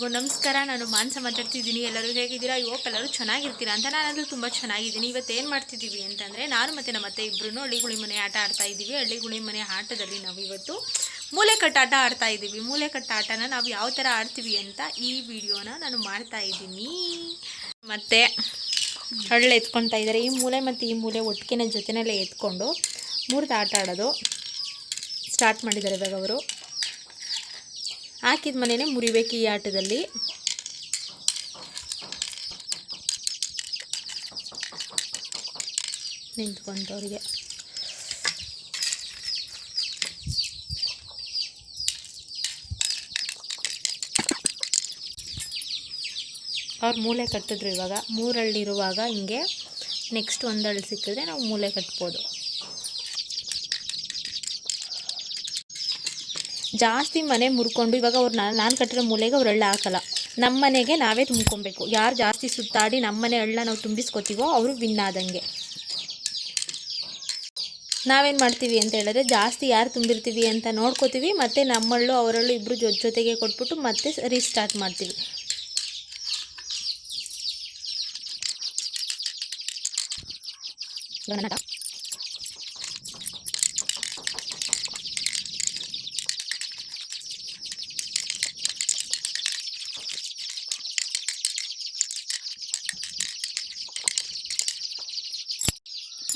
ಎಲ್ಲರಿಗೂ ನಮಸ್ಕಾರ, ನಾನು ಮಾನಸ ಮಾತಾಡ್ತಿದ್ದೀನಿ. ಎಲ್ಲರೂ ಹೇಗಿದ್ದೀರಾ? ಹೋಪ್ ಎಲ್ಲರೂ ಚೆನ್ನಾಗಿರ್ತೀರಾ ಅಂತ ನಾನಂತೂ ತುಂಬ ಚೆನ್ನಾಗಿದ್ದೀನಿ. ಇವತ್ತು ಏನು ಮಾಡ್ತಿದ್ದೀವಿ ಅಂತಂದರೆ, ನಾನು ಮತ್ತು ನಮ್ಮ ಇಬ್ಬರು ಹಳ್ಳಿ ಗುಳಿ ಮನೆ ಆಟ ಆಡ್ತಾ ಇದ್ದೀವಿ. ಹಳ್ಳಿ ಗುಳಿ ಮನೆ ಆಟದಲ್ಲಿ ನಾವು ಇವತ್ತು ಮೂಲೆ ಕಟ್ಟಾಟ ಆಡ್ತಾ ಇದ್ದೀವಿ. ಮೂಲೆ ಕಟ್ಟಾಟನ ನಾವು ಯಾವ ಥರ ಆಡ್ತೀವಿ ಅಂತ ಈ ವಿಡಿಯೋನ ನಾನು ಮಾಡ್ತಾ ಇದ್ದೀನಿ. ಮತ್ತು ಹಳ್ಳ ಎತ್ಕೊತಾ ಇದ್ದಾರೆ. ಈ ಮೂಲೆ ಮತ್ತು ಈ ಮೂಲೆ ಒಟ್ಟಿಗೆನ ಜೊತೆಯಲ್ಲೇ ಎತ್ಕೊಂಡು ಮೂರ್ತ ಆಟ ಆಡೋದು ಸ್ಟಾರ್ಟ್ ಮಾಡಿದ್ದಾರೆ ಇವಾಗ ಅವರು. ಹಾಕಿದ ಮನೆಯೇ ಮುರಿಬೇಕು ಈ ಆಟದಲ್ಲಿ. ನಿಂತ್ಕೊಂಡವ್ರಿಗೆ. ಅವ್ರು ಮೂಲೆ ಕಟ್ಟಿದ್ರು ಇವಾಗ. ಮೂರಳ್ಳಿರುವಾಗ ಹಿಂಗೆ ನೆಕ್ಸ್ಟ್ ಒಂದಳ್ಳಿ ಸಿಕ್ಕಿದ್ರೆ ನಾವು ಮೂಲೆ ಕಟ್ಬೋದು. ಜಾಸ್ತಿ ಮನೆ ಮುರ್ಕೊಂಡು ಇವಾಗ ಅವ್ರು ನಾನು ಕಟ್ಟಿರೋ ಮೂಲೆಗೆ ಅವ್ರು ಹಳ್ಳ ಹಾಕಲ್ಲ. ನಮ್ಮ ಮನೆಗೆ ನಾವೇ ತುಂಬ್ಕೊಬೇಕು. ಯಾರು ಜಾಸ್ತಿ ಸುತ್ತಾಡಿ ನಮ್ಮ ಮನೆ ಹಳ್ಳ ನಾವು ತುಂಬಿಸ್ಕೊತೀವೋ ಅವರು ವಿನ್ ಆದಂಗೆ. ನಾವೇನು ಮಾಡ್ತೀವಿ ಅಂತ ಹೇಳಿದ್ರೆ ಜಾಸ್ತಿ ಯಾರು ತುಂಬಿರ್ತೀವಿ ಅಂತ ನೋಡ್ಕೋತೀವಿ, ಮತ್ತು ನಮ್ಮಳ್ಳು ಅವರಳ್ಳು ಇಬ್ಬರು ಜೊತೆ ಜೊತೆಗೆ ಕೊಟ್ಬಿಟ್ಟು ಮತ್ತೆ ರೀಸ್ಟಾರ್ಟ್ ಮಾಡ್ತೀವಿ. ಇವಾಗ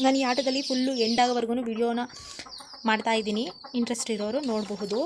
ನಾನು ಈ ಆಟದಲ್ಲಿ ಫುಲ್ಲು ಎಂಡ್ ಆಗೋವರೆಗೂ ವಿಡಿಯೋನ ಮಾಡ್ತಾ ಇದ್ದೀನಿ. ಇಂಟ್ರೆಸ್ಟ್ ಇರೋರು ನೋಡಬಹುದು.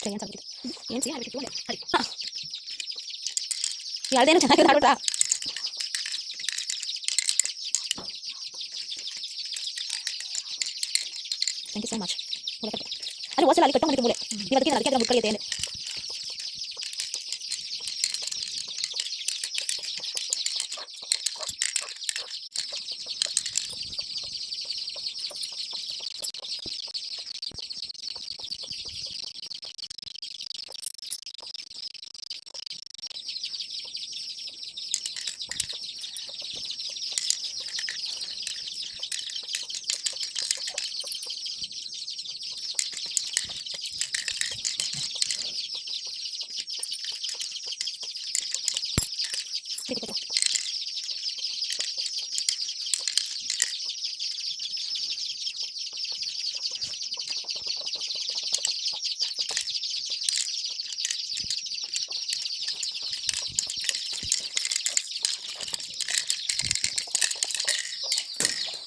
ಇನ್ನೊಂದರಲ್ಲಿ ಇದ್ರೆ ಮೂಲಕ ಇರೋದು. ಏನು ಸಾಕಿತ್ತು ಏನು ಸಿಹಿ ಆಗಬೇಕಿತ್ತು ಒಂದೇ ಸರಿ ಹಾಂ ಯಾವ್ದೇನು ಚೆನ್ನಾಗಿ ಆಡ್ಬಿಟ್ರಾ ಥ್ಯಾಂಕ್ ಯು ಸೊ ಮಚ್ ಮೂಲೆ ಕಟ್ಟೆ ಅಲ್ಲಿ ಹೋಸಲ ಅಲ್ಲಿ ಕಟ್ಟ ಮೂಲೆ ನೀವು ಅದಕ್ಕೆ ನಾನು ಅದಕ್ಕೆ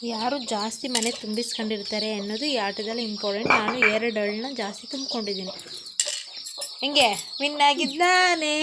ಯಾರು ಜಾಸ್ತಿ ಮನೆ ತುಂಬಿಸ್ಕೊಂಡಿರ್ತಾರೆ ಅನ್ನೋದು ಈ ಆಟದಲ್ಲಿ ಇಂಪಾರ್ಟೆಂಟ್ ನಾನು ಎರಡು ಹಳ್ಳನ್ನ ಜಾಸ್ತಿ ತುಂಬಿಕೊಂಡಿದ್ದೀನಿ. ಹೆಂಗೆ? ವಿನ್ ಆಗಿದ್ದಾನೆ